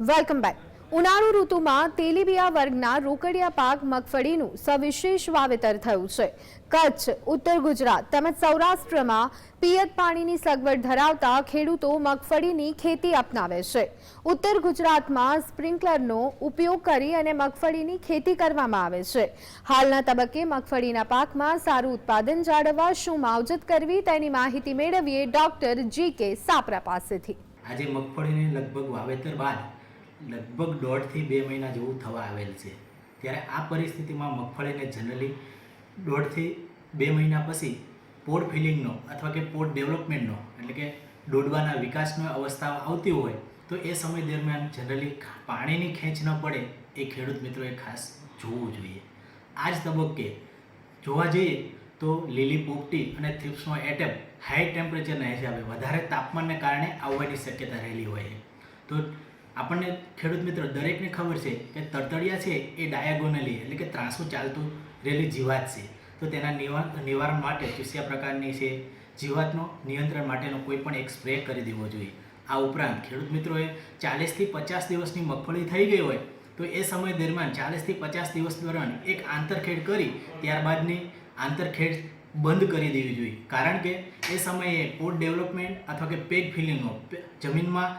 Welcome back ઉનાળુ ઋતુમાં તેલીબિયા વર્ગના રોકડિયા પાક મગફળીનું સવિશેષ વાવેતર થયું છે. કચ્છ, ઉત્તર ગુજરાત તેમજ સૌરાષ્ટ્રમાં પિયત પાણીની સગવડ ધરાવતા ખેડૂતો મગફળીની ખેતી અપનાવે છે. ઉત્તર ગુજરાતમાં સ્પ્રિન્કલરનો ઉપયોગ કરી અને મગફળીની ખેતી કરવામાં આવે છે. હાલના તબક્કે મગફળીના પાકમાં સારું ઉત્પાદન જાળવવા શું માવજત કરવી તેની માહિતી મેળવીએ ડોક્ટર જી કે સાપરા પાસેથી. આજે મગફળીને લગભગ વાવેતર બાદ લગભગ દોઢથી બે મહિના જેવું થવા આવેલ છે. ત્યારે આ પરિસ્થિતિમાં મગફળીને જનરલી દોઢથી બે મહિના પછી પોડ ફિલિંગનો અથવા કે પોડ ડેવલપમેન્ટનો એટલે કે દોડવાના વિકાસનો અવસ્થા આવતી હોય તો એ સમય દરમિયાન જનરલી પાણીની ખેંચ ન પડે એ ખેડૂત મિત્રોએ ખાસ જોવું જોઈએ. આ જ તબક્કે જોવા જઈએ તો લીલી પોપટી અને થ્રિપ્સનો એટેપ હાઈ ટેમ્પરેચરના હિસાબે વધારે તાપમાનને કારણે આવવાની શક્યતા રહેલી હોય છે. તો આપણને ખેડૂત મિત્રો દરેકને ખબર છે કે તરતડિયા છે એ ડાયાગોનલી, એટલે કે ત્રાંસું ચાલતું રહેલી જીવાત છે. તો તેના નિવારણ માટે ચૂસ્યા પ્રકારની છે જીવાતનો નિયંત્રણ માટેનો કોઈ પણ એક સ્પ્રે કરી દેવો જોઈએ. આ ઉપરાંત ખેડૂત મિત્રોએ ચાલીસથી પચાસ દિવસની મગફળી થઈ ગઈ હોય તો એ સમય દરમિયાન ચાલીસથી પચાસ દિવસ દરમિયાન એક આંતરખેડ કરી ત્યારબાદની આંતરખેડ બંધ કરી દેવી જોઈએ. કારણ કે એ સમયે પોટ ડેવલપમેન્ટ અથવા કે પેગ ફિલિંગનો જમીનમાં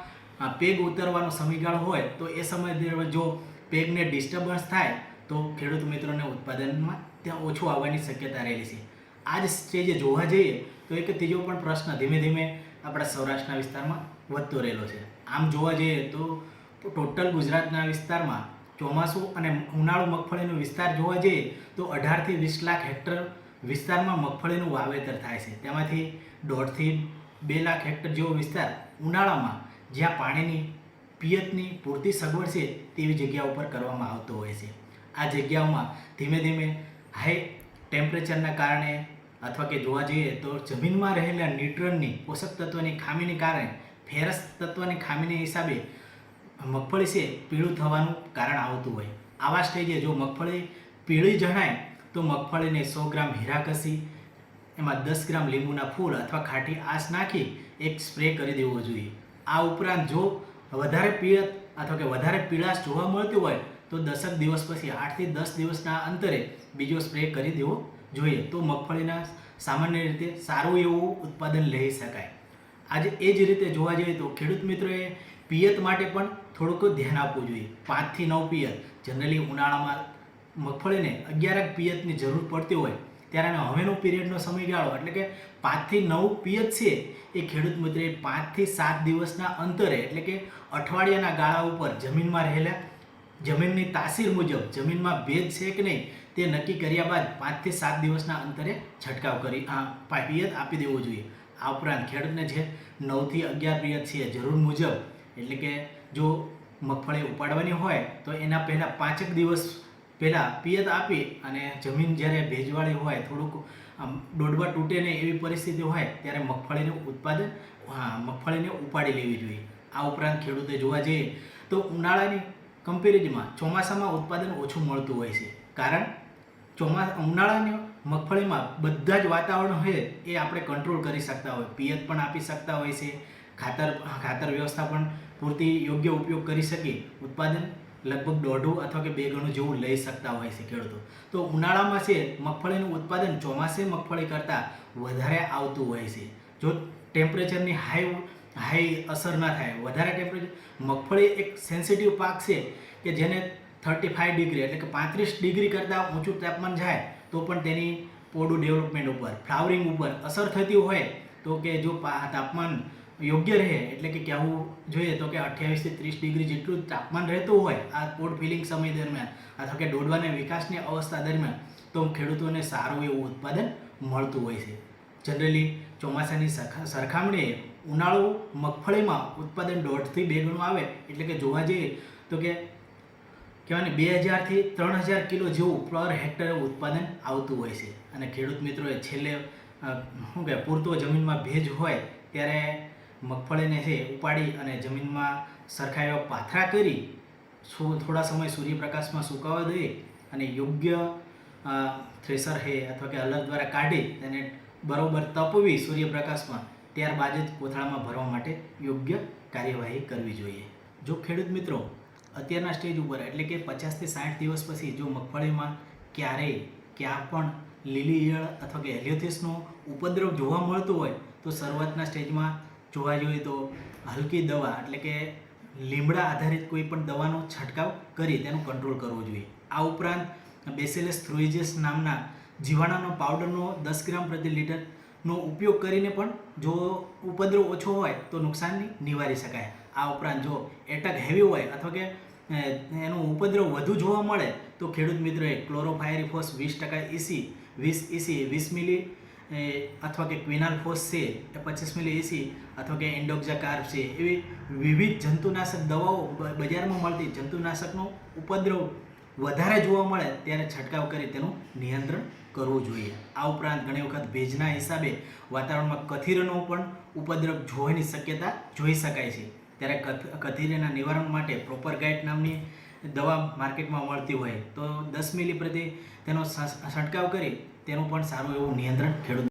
પેગ ઉતરવાનો સમયગાળો હોય તો એ સમય જો પેગને ડિસ્ટર્બન્સ થાય તો ખેડૂત મિત્રોને ઉત્પાદનમાં ત્યાં ઓછું આવવાની શક્યતા રહેલી છે. આ જ સ્ટેજે જોવા જઈએ તો એક ત્રીજો પણ પ્રશ્ન ધીમે ધીમે આપણા સૌરાષ્ટ્રના વિસ્તારમાં વધતો રહેલો છે. આમ જોવા જઈએ તો ટોટલ ગુજરાતના વિસ્તારમાં ચોમાસું અને ઉનાળુ મગફળીનો વિસ્તાર જોવા જઈએ તો અઢારથી વીસ લાખ હેક્ટર વિસ્તારમાં મગફળીનું વાવેતર થાય છે. તેમાંથી દોઢથી બે લાખ હેક્ટર જેવો વિસ્તાર ઉનાળામાં જ્યાં પાણીની, પિયતની પૂરતી સગવડ છે તેવી જગ્યા ઉપર કરવામાં આવતો હોય છે. આ જગ્યાઓમાં ધીમે ધીમે હાઈ ટેમ્પરેચરના કારણે અથવા કે જોવા જઈએ તો જમીનમાં રહેલા ન્યુટ્રનની પોષક તત્વની ખામીને કારણે ફેરસ તત્વની ખામીને હિસાબે મગફળી છે પીળું થવાનું કારણ આવતું હોય. આવા સ્ટેજે જો મગફળી પીળી જણાય તો મગફળીને સો ગ્રામ હીરાકસી એમાં દસ ગ્રામ લીંબુના ફૂલ અથવા ખાટી આશ નાખી એક સ્પ્રે કરી દેવો જોઈએ. આ ઉપરાંત જો વધારે પીળત અથવા કે વધારે પીળાશ જોવા મળતી હોય, તો દસક દિવસ પછી, આઠથી દસ દિવસના અંતરે બીજો સ્પ્રે કરી દેવો જોઈએ. તો મગફળીના સામાન્ય રીતે સારું એવું ઉત્પાદન લઈ શકાય. આજે એ જ રીતે જોવા જઈએ તો ખેડૂત મિત્રોએ પિયત માટે પણ થોડુંક ધ્યાન આપવું જોઈએ. પાંચથી નવ પિયત. જનરલી ઉનાળામાં મગફળીને અગિયારક પિયતની જરૂર પડતી હોય ત્યારે હવેનો પિરિયડનો સમયગાળો, એટલે કે પાંચથી નવ પિયત છે એ ખેડૂત મિત્રે પાંચથી સાત દિવસના અંતરે, એટલે કે અઠવાડિયાના ગાળા ઉપર જમીનમાં રહેલા, જમીનની તાસીર મુજબ જમીનમાં ભેજ છે કે નહીં, તે નક્કી કર્યા બાદ પાંચથી સાત દિવસના અંતરે છંટકાવ કરી, આ પિયત આપી દેવો જોઈએ. આ ઉપરાંત ખેડૂતને જે નવથી અગિયાર પિયત છે જરૂર મુજબ, એટલે કે જો મગફળી ઉપાડવાની હોય, તો એના પહેલાં પાંચેક દિવસ પહેલાં પિયત આપી અને જમીન જ્યારે ભેજવાળી હોય, થોડુંક દોડવા તૂટે ને એવી પરિસ્થિતિ હોય, ત્યારે મગફળીનું ઉત્પાદન, હા, મગફળીને ઉપાડી લેવી જોઈએ. આ ઉપરાંત ખેડૂતે જોવા જઈએ તો ઉનાળાની કમ્પેરિઝમાં ચોમાસામાં ઉત્પાદન ઓછું મળતું હોય છે. કારણ ચોમા, ઉનાળાની મગફળીમાં બધા જ વાતાવરણ હોય એ આપણે કંટ્રોલ કરી શકતા હોય. પિયત પણ આપી શકતા હોય છે. ખાતર ખાતર વ્યવસ્થા પણ પૂરતી યોગ્ય ઉપયોગ કરી શકી. ઉત્પાદન લગભગ દોઢું અથવા કે બે ગણું જેવું લઈ શકતા હોય છે ખેડૂતો. તો ઉનાળામાં છે મગફળીનું ઉત્પાદન ચોમાસે મગફળી કરતાં વધારે આવતું હોય છે. જો ટેમ્પરેચરની હાઈ હાઈ અસર ના થાય, વધારે ટેમ્પરેચર મગફળી એક સેન્સિટિવ પાક છે કે જેને થર્ટી ફાઇવ ડિગ્રી એટલે કે પાંત્રીસ ડિગ્રી કરતાં ઊંચું તાપમાન જાય, તો પણ તેની પોડું ડેવલપમેન્ટ ઉપર ફ્લાવરિંગ ઉપર અસર થતી હોય, તો કે જો તાપમાન યોગ્ય રહે, એટલે કે કહેવું જોઈએ તો કે અઠ્યાવીસથી ત્રીસ ડિગ્રી જેટલું તાપમાન રહેતું હોય, આ પોડ ફિલિંગ સમય દરમિયાન અથવા કે દોડવાના વિકાસની અવસ્થા દરમિયાન, તો ખેડૂતોને સારું એવું ઉત્પાદન મળતું હોય છે. જનરલી ચોમાસાની સરખા, સરખામણીએ ઉનાળુ મગફળીમાં ઉત્પાદન દોઢથી બે ગણું આવે, એટલે કે જોવા જઈએ તો કે કહેવાય બે હજારથી ત્રણ હજાર કિલો જેવું પર હેક્ટરે ઉત્પાદન આવતું હોય છે. અને ખેડૂત મિત્રોએ છેલ્લે શું કહેવાય, પૂરતો જમીનમાં ભેજ હોય, ત્યારે મગફળીને છે ઉપાડી અને જમીનમાં સરખા એવા પાથરા કરી થોડા સમય સૂર્યપ્રકાશમાં સુકાવા દઈએ અને યોગ્ય થ્રેસર હે અથવા કે અલગ દ્વારા કાઢી તેને બરોબર તપવી સૂર્યપ્રકાશમાં. ત્યારબાદ જ કોથળામાં ભરવા માટે યોગ્ય કાર્યવાહી કરવી જોઈએ. જો ખેડૂત મિત્રો, અત્યારના સ્ટેજ ઉપર એટલે કે પચાસથી સાઠ દિવસ પછી જો મગફળીમાં ક્યારેય ક્યાં પણ લીલી ઈયળ અથવા કે હેલિયોથિસનો ઉપદ્રવ જોવા મળતો હોય, તો શરૂઆતના સ્ટેજમાં જોવા જોઈએ તો હલકી દવા, એટલે કે લીમડા આધારિત કોઈ પણ દવાનો છંટકાવ કરી તેનું કંટ્રોલ કરવો જોઈએ. આ ઉપરાંત બેસેલેસ થ્રોઇજિસ નામના જીવાણાનો પાવડરનો દસ ગ્રામ પ્રતિ લીટરનો ઉપયોગ કરીને પણ જો ઉપદ્રવ ઓછો હોય તો નુકસાનની નિવારી શકાય. આ ઉપરાંત જો એટક હેવી હોય અથવા કે એનો ઉપદ્રવ વધુ જોવા મળે તો ખેડૂત મિત્રોએ ક્લોરોફાયરીફોસ વીસ ટકા ઇસી વીસ ઇસી વીસ મિલી એ અથવા કે ક્વિનાલ ફોસ છે એ પચીસ મિલી એસી અથવા કે એન્ડોક્ઝા કાર્બ છે. એવી વિવિધ જંતુનાશક દવાઓ બજારમાં મળતી જંતુનાશકનો ઉપદ્રવ વધારે જોવા મળે ત્યારે છંટકાવ કરી તેનું નિયંત્રણ કરવું જોઈએ. આ ઉપરાંત ઘણી વખત ભેજના હિસાબે વાતાવરણમાં કથીરનો પણ ઉપદ્રવ જોવાની શક્યતા જોઈ શકાય છે. ત્યારે કથ- કથીરેના નિવારણ માટે પ્રોપર ગાઈડ નામની દવા માર્કેટમાં મળતી હોય તો દસ મિલી પ્રતિ તેનો છંટકાવ કરી તેનું પણ સારું એવું નિયંત્રણ ખેડૂત